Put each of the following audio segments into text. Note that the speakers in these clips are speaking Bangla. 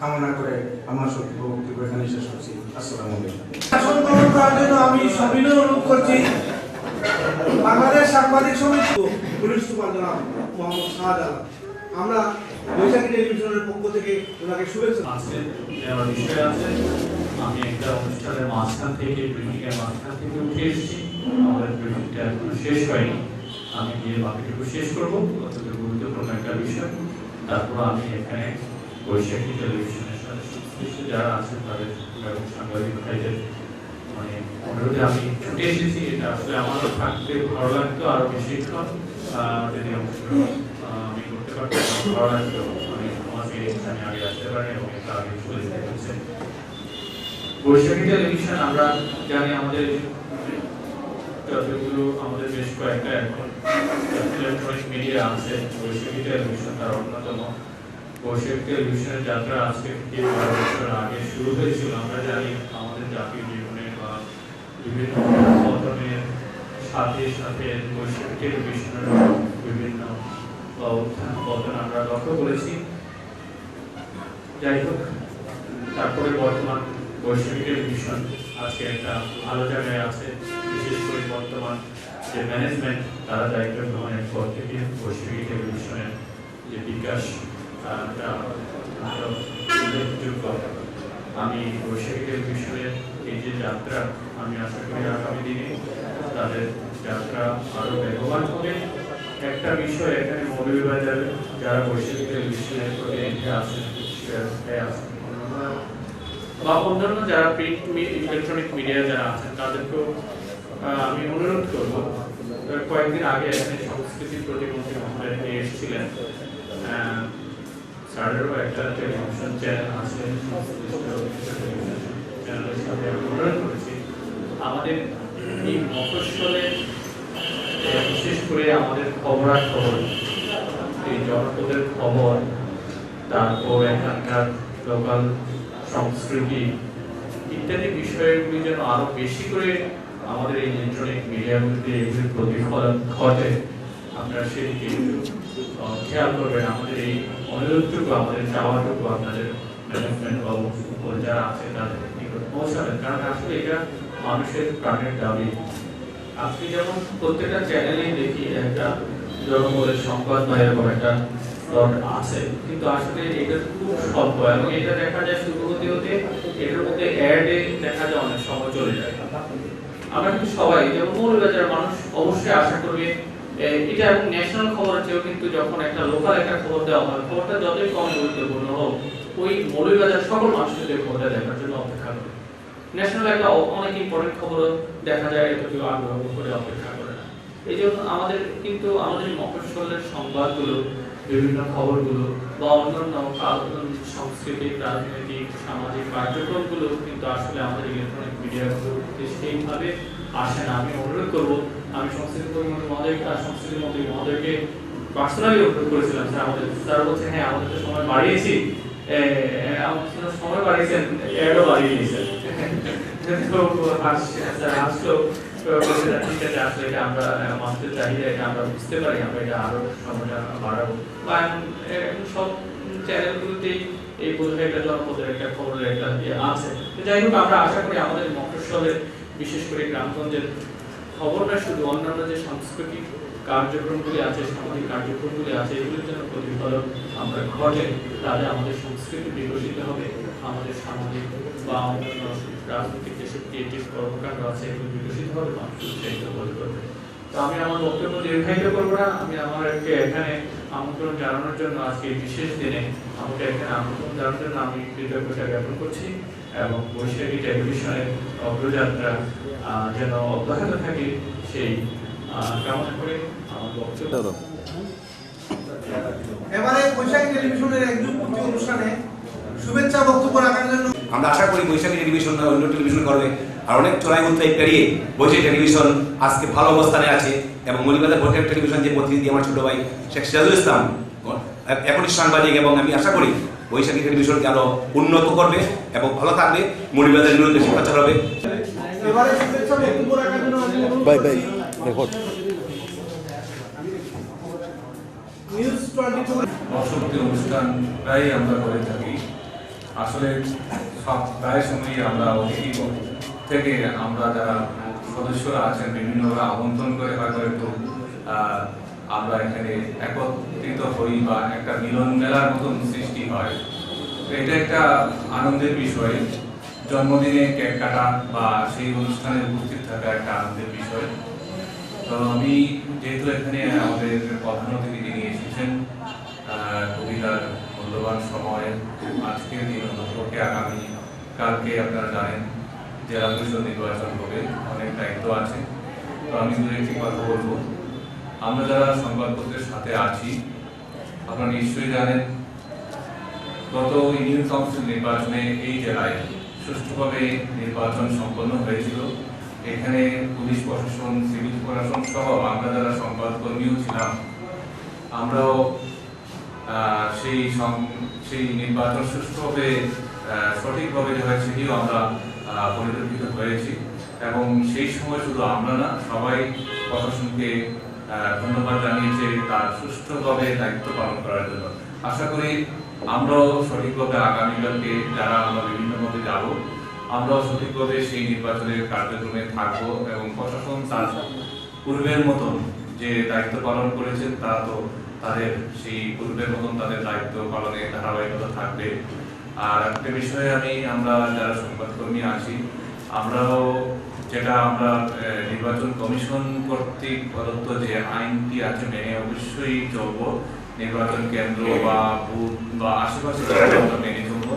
কামনা করে আমার সত্যি বক্তব্য এখানে শেষ করছি আসসালামু শাসন গ্রহণ করার জন্য আমি সবিনয় অনুরোধ করছি। বাংলাদেশ সাংবাদিক সমিতি পুলিশ সুপার জনাব মোহাম্মদ শাহজালাল আমরা বৈশাখী টেলিভিশনের পক্ষ থেকে ওনাকে শুভেচ্ছা আছে বিষয় আছে, আমি একটা অনুষ্ঠানের মাঝখান থেকে ব্রিফিং মাঝখান থেকে উঠে এসেছি। আমাদের ব্রিফিংটা এখনও শেষ হয়নি। আমি গিয়ে বাকিটুকু শেষ করব। অত্যন্ত গুরুত্বপূর্ণ একটা বিষয়। তারপর আমি এখানে বৈশাখী টেলিভিশনের সাথে সংশ্লিষ্ট যারা আছেন তাদের এবং সাংবাদিক ভাইদের মানে অনুরোধে আমি ছুটে এসেছি। এটা আসলে আমারও থাকতে ভালো লাগতো, আরও বেশিক্ষণ যদি আমি করতে পারতাম ভালো লাগতো। আমি আমাকে এখানে আগে আসতে পারি এবং এটা আগে চলে যেতে বৈশাখী টেলিভিশন আমরা জানি আমাদের যতগুলো আমাদের বেশ কয়েকটা এখন ইলেকট্রনিক মিডিয়া আছে। বৈশাখী টেলিভিশন তার অন্যতম। বৈশাখী টেলিভিশনের যাত্রা আজকে থেকে বারো বছর আগে শুরু হয়েছিল। আমরা জানি আমাদের জাতীয় জীবনে বা বিভিন্ন পতনের সাথে সাথে বৈশাখী টেলিভিশনের বিভিন্ন উত্থান পতন আমরা লক্ষ্য করেছি। যাই হোক, তারপরে বর্তমান বৈশাখী টেলিভিশন আজকে একটা ভালো জায়গায় আছে। বিশেষ করে বর্তমান যে ম্যানেজমেন্ট তারা দায়িত্ব গ্রহণের পর থেকে বৈশাখী টেলিভিশনের যে বিকাশ আহ, তা আরও উল্লেখযোগ্য আমি বৈশাখী টেলিভিশনের এই যে যাত্রা, আমি আশা করি আগামী দিনে তাদের যাত্রা আরও বেগবান হবে। একটা বিষয় এখানে মৌলভীবাজার যারা বৈশাখী টেলিভিশনের প্রতিনিধি আছেন শেয়ার আছেন অন্যান্য বা অন্যান্য যারা প্রিন্ট ইলেকট্রনিক মিডিয়া যারা আছেন, তাদেরকেও আমি অনুরোধ করব কয়েকদিন আগে এখানে সংস্কৃতি প্রতিমন্ত্রী মহোদয় এসেছিলেন। স্যারেরও একটা টেলিভিশন চ্যানেল আছে চ্যানেলের সাথে অনুরোধ করেছি আমাদের এই মফস্বলে বিশেষ করে আমাদের খবরাখবর এই জনপদের খবর, তারপর এখানকার লোকাল সংস্কৃতি ইত্যাদি বিষয়গুলি যেন আরও বেশি করে আমাদের এই ইলেকট্রনিক মিডিয়াগুলিতে এগুলির প্রতিফলন ঘটে আপনারা সেদিকে খেয়াল করবেন আমাদের এই অনুরোধটুকু, আমাদের চাওয়াটুকু আপনাদের ম্যানেজমেন্ট বা যারা আছে তাদের নিকট পৌঁছাবেন। কারণ আসলে এটা মানুষের প্রাণের দাবি। আপনি যেমন প্রত্যেকটা চ্যানেলেই দেখি একটা জনমতের সংবাদ বা এরকম একটা প্লট আছে, কিন্তু আসলে এটা খুব স্বল্প এবং এটা দেখা যায় শুরু হতে হতে এটার মধ্যে অ্যাডে দেখা যায় অনেক সময় চলে যায়। আমরা কিন্তু সবাই, যেমন মৌলবাজার মানুষ অবশ্যই আশা করবে এটা ন্যাশনাল খবরের চেয়েও কিন্তু যখন একটা লোকাল একটা খবর দেওয়া হয়, খবরটা যতই কম গুরুত্বপূর্ণ হোক, ওই মৌলবাজার সকল মানুষ কিন্তু খবরটা দেখার জন্য অপেক্ষা করে। ন্যাশনাল একটা অনেক ইম্পর্টেন্ট খবরও দেখা যায়, এটা কেউ আগ্রহ করে অপেক্ষা করে না। এই জন্য আমাদের কিন্তু, আমাদের মফস্বলের সংবাদগুলো, বিভিন্ন খবরগুলো বা অন্যান্য সাংস্কৃতিক, রাজনৈতিক, সামাজিক কার্যক্রমগুলো কিন্তু আসলে আমাদের ইলেকট্রনিক মিডিয়াগুলো সেইভাবে আসে না। আমি অনুরোধ করব আমি সংস্কৃতি প্রতিমন্ত্রী মহোদয়কে আর সংস্কৃতি মন্ত্রী মহোদয়কে পার্সোনালি করেছিলাম স্যার আমাদের স্যার বলছে হ্যাঁ আমাদের সময় বাড়িয়েছি। সময় বাড়িয়েছেন। বাড়িয়ে দিয়েছেন। তো হাসছে স্যার হাসলো তো বলছে, "না, ঠিক আছে আসলে এটা আমরা মানুষের চাহিদা এটা আমরা বুঝতে পারি আমরা এটা আরও বাড়াবো। বা এই একটা একটা আছে। যাই হোক আমরা আশা করি আমাদের মফস্বলের বিশেষ করে গ্রামগঞ্জের খবর না শুধু অন্যান্য যে সাংস্কৃতিক কার্যক্রমগুলি আছে, সামাজিক কার্যক্রমগুলি আছে, এগুলির জন্য প্রতিফলন আমরা ঘটে, তাহলে আমাদের সংস্কৃতি বিকশিত হবে, আমাদের সামাজিক বা অন্যান্য রাজনৈতিক যেসব ক্রিয়েটিভ কর্মকাণ্ড আছে, এগুলো বিকশিত হবে মানুষ উৎসাহিত বোধ করবে তো আমি আমার বক্তব্য দীর্ঘায়িত করব না, আমি আমার এখানে আমন্ত্রণ জানানোর জন্য আজকে এই বিশেষ দিনে আমাকে এখানে আমন্ত্রণ জানানোর জন্য আমি কৃতজ্ঞতা জ্ঞাপন করছি এবং বৈশাখী টেলিভিশনের অগ্রযাত্রা যেন অব্যাহত থাকে সেই কামনা করে আমার বক্তব্য। এবারে বৈশাখী টেলিভিশনের একজন প্রতি অনুষ্ঠানে শুভেচ্ছা বক্তব্য রাখার জন্য আমরা আশা করি বৈশাখী টেলিভিশন অন্য টেলিভিশন করবে। আর অনেক চড়াই পেরিয়ে বৈশাখী টেলিভিশন আজকে ভালো অবস্থানে আছে। এবং মলিবাজার বৈশাখী টেলিভিশন যে প্রতিনিধি আমার ছোট ভাই শেখ সিরাজুল ইসলাম এখন সাংবাদিক এবং আমি আশা করি বৈশাখী টেলিভিশনকে আরও উন্নত করবে এবং ভালো থাকবে মলিবাজারের বিরুদ্ধে শিক্ষাচার হবে। বাই বাই রেকর্ড। নিউজ টোয়েন্টি অনুষ্ঠান প্রায় আমরা করে থাকি। আসলে সব প্রায় সময়ই আমরা অতিথি থেকে আমরা যারা সদস্যরা আছেন, বিভিন্নভাবে আমন্ত্রণ করে হয়তো একটু আমরা এখানে একত্রিত হই বা একটা মিলন মেলার মতন সৃষ্টি হয়। এটা একটা আনন্দের বিষয়। জন্মদিনে কেক কাটা বা সেই অনুষ্ঠানে উপস্থিত থাকা একটা আনন্দের বিষয়। তো আমি যেহেতু এখানে আমাদের প্রধান অতিথি যিনি এসেছেন কবিতার মূল্যবান সময়, আজকের দিন অনুভবকে আগামী কালকে আপনারা জানেন জেলা পরিষদ নির্বাচন হবে অনেক দায়িত্ব আছে। তো আমি দু একটি কথা বলব। আমরা যারা সংবাদপত্রের সাথে আছি, আপনারা নিশ্চয়ই জানেন, গত ইউনিয়ন কাউন্সিল নির্বাচনে এই জেলায় সুষ্ঠুভাবে নির্বাচন সম্পন্ন হয়েছিল। এখানে পুলিশ প্রশাসন, সিভিল প্রশাসন সহ আমরা যারা সংবাদকর্মীও ছিলাম, আমরাও সেই সেই নির্বাচন সুষ্ঠুভাবে সঠিকভাবে যে হয় সেটিও আমরা পরিলক্ষিত হয়েছি। এবং সেই সময় শুধু আমরা না, সবাই প্রশাসনকে ধন্যবাদ জানিয়েছে তার সুষ্ঠুভাবে দায়িত্ব পালন করার জন্য। আশা করি আমরাও সঠিকভাবে আগামীকালকে যারা আমরা বিভিন্নভাবে যাব, আমরাও সঠিকভাবে সেই নির্বাচনের কার্যক্রমে থাকব এবং প্রশাসন তার পূর্বের মতন যে দায়িত্ব পালন করেছেন তারা তো তাদের সেই পূর্বের মতন তাদের দায়িত্ব পালনে ধারাবাহিকতা থাকবে। আর একটা বিষয়ে আমি আমরা যারা সংবাদকর্মী আছি আমরাও যেটা আমরা নির্বাচন কমিশন কর্তৃক প্রদত্ত যে আইনটি আছে মেনে অবশ্যই চলবো। নির্বাচন কেন্দ্র বা বুথ বা আশেপাশে মেনে চলবো।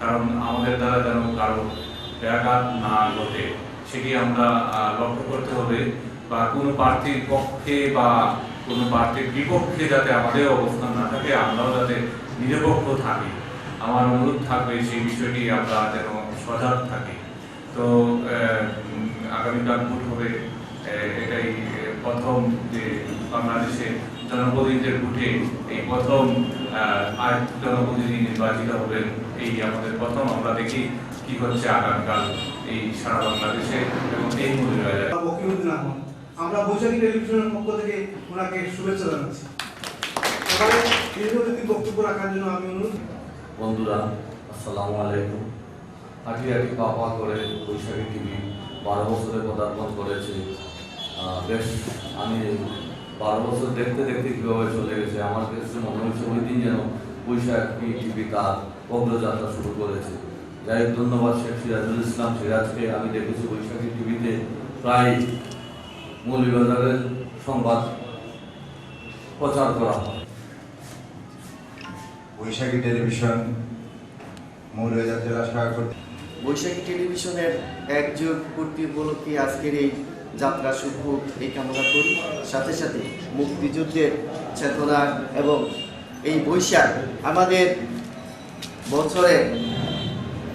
কারণ আমাদের দ্বারা যেন কারও ব্যাঘাত না ঘটে সেটি আমরা লক্ষ্য করতে হবে। বা কোনো প্রার্থীর পক্ষে বা কোনো প্রার্থীর বিপক্ষে যাতে আমাদের অবস্থান না থাকে আমরাও যাতে নিরপেক্ষ থাকি। আমার অনুরোধ থাকবে সেই বিষয়টি আমরা যেন সজাগ থাকি। তো আগামীকাল ভোট হবে এটাই প্রথম যে বাংলাদেশে জনপ্রতিনিধিদের ভোটে এই প্রথম জনপ্রতিনিধি নির্বাচিত হবেন, এই আমাদের প্রথম। আমরা দেখি কি হচ্ছে আগামীকাল এই সারা বাংলাদেশে এবং এই মূল্য বকিউদ্দিন আহমদ। আমরা বৈশাখী টেলিভিশনের পক্ষ থেকে ওনাকে শুভেচ্ছা জানাচ্ছি। বক্তব্য রাখার জন্য আমি অনুরোধ বন্ধুরা, আসসালামু আলাইকুম। হাঁটি হাঁটি পা পা করে বৈশাখী টিভি বারো বছরে পদার্পণ করেছে। বেশ, আমি বারো বছর দেখতে দেখতে কীভাবে চলে গেছে, আমার কাছে মনে হচ্ছে ওই দিন যেন বৈশাখী টিভি তার অগ্রযাত্রা শুরু করেছে। যাই হোক, ধন্যবাদ শেখ সিরাজুল ইসলাম সিরাজকে আমি দেখেছি বৈশাখী টিভিতে প্রায় মৌলিবাজারের সংবাদ প্রচার করা হয়। বৈশাখী টেলিভিশন মৌলভীবাজার জেলা কর্তৃক বৈশাখী টেলিভিশনের এক যুগ পূর্তি উপলক্ষে আজকের এই যাত্রা শুভ এই কামনা করি। সাথে সাথে মুক্তিযুদ্ধের চেতনা এবং এই বৈশাখ আমাদের বছরে,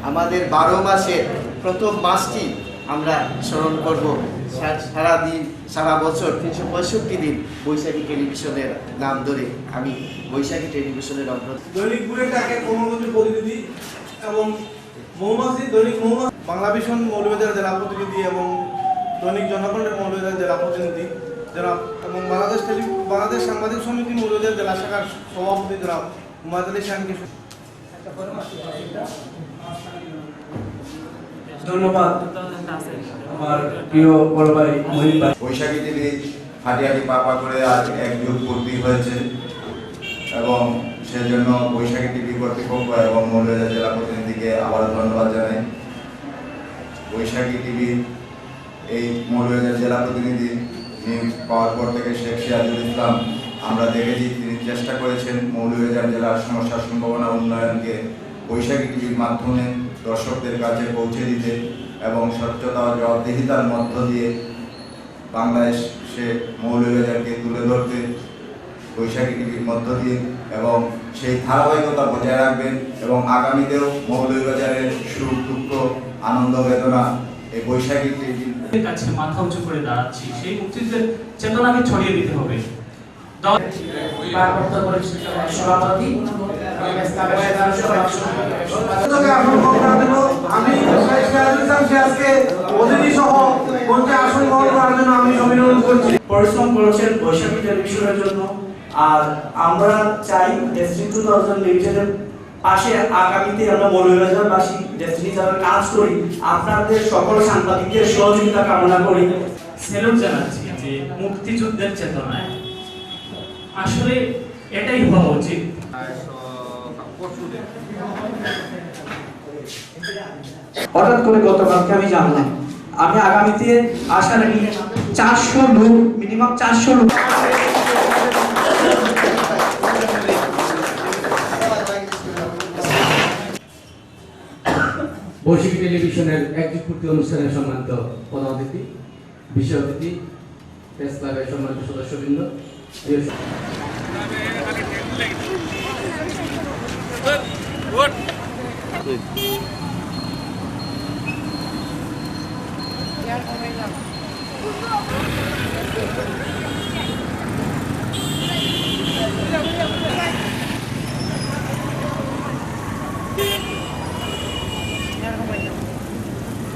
আমাদের বারো মাসের প্রথম মাসটি আমরা স্মরণ করব। সারাদিন, সারা বছর তিনশো পঁয়ষট্টি দিন বৈশাখী টেলিভিশনের নাম ধরে আমি বৈশাখী টেলিভিশনের দৈনিক বুলেটাকে কর্মমন্ত্রী প্রতিনিধি এবং মৌমাছি, দৈনিক মৌমাছি বাংলা ভীষণ মৌলভীবাজার জেলা প্রতিনিধি এবং দৈনিক জনগণের মৌলভীবাজার জেলা প্রতিনিধি যারা এবং বাংলাদেশ টেলি বাংলাদেশ সাংবাদিক সমিতি মৌলভীবাজার জেলা শাখার সভাপতি যারা হুমায়ুদ আলী খানকে ধন্যবাদ আমার প্রিয় বড় ভাই মহিম ভাই। বৈশাখী টিভি হাঁটি হাঁটি করে আজ এক যুগ পূর্তি হয়েছে এবং সেজন্য বৈশাখী টিভি কর্তৃপক্ষ এবং মৌলভীবাজার জেলা প্রতিনিধিকে আবারও ধন্যবাদ জানাই। বৈশাখী টিভি এই মৌলভীবাজার জেলা প্রতিনিধি নিয়োগ পাওয়ার পর থেকে শেখ সিরাজুল ইসলাম। আমরা দেখেছি তিনি চেষ্টা করেছেন মৌলভীবাজার জেলার সমস্যা সম্ভাবনা উন্নয়নকে বৈশাখী টিভির মাধ্যমে দর্শকদের কাছে পৌঁছে দিতে এবং স্বচ্ছতা ও জবাবদিহিতার মধ্য দিয়ে বাংলাদেশ বাংলাদেশে মৌলভীবাজারকে তুলে ধরতে বৈশাখী টিভির মধ্য দিয়ে এবং সেই ধারাবাহিকতা বজায় রাখবেন এবং আগামীতেও মৌলভীবাজারের সুখ দুঃখ আনন্দ বেদনা এই বৈশাখী টিভি এর কাছে মাথা উঁচু করে দাঁড়াচ্ছি। সেই মুক্তিযুদ্ধের চেতনাকে ছড়িয়ে দিতে হবে। সভাপতি পরিশ্রম করেছেন বৈশাখী টেলিভিশনের জন্য আর আমরা চাই এসটি টু লিমিটেডের পাশে আগামীতে আমরা মৌলভীবাজারবাসী ডেস্টিনি যারা কাজ করি আপনাদের সকল সাংবাদিকদের সহযোগিতা কামনা করি সেলুট জানাচ্ছি যে মুক্তিযুদ্ধের চেতনায় আসলে এটাই হওয়া উচিত। হঠাৎ করে গতকালকে আমি জানলাম, আমি আগামীতে আশা রাখি চারশো লোক মিনিমাম চারশো লোক। বৈশাখী টেলিভিশনের একযুগ পূর্তি অনুষ্ঠানের সম্মানিত প্রধান অতিথি বিশেষ অতিথি প্রেস ক্লাবের সম্মানিত সদস্যবৃন্দ Yes. Good. Good. Yeah, coming up.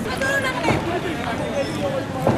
Aduh, nak kena.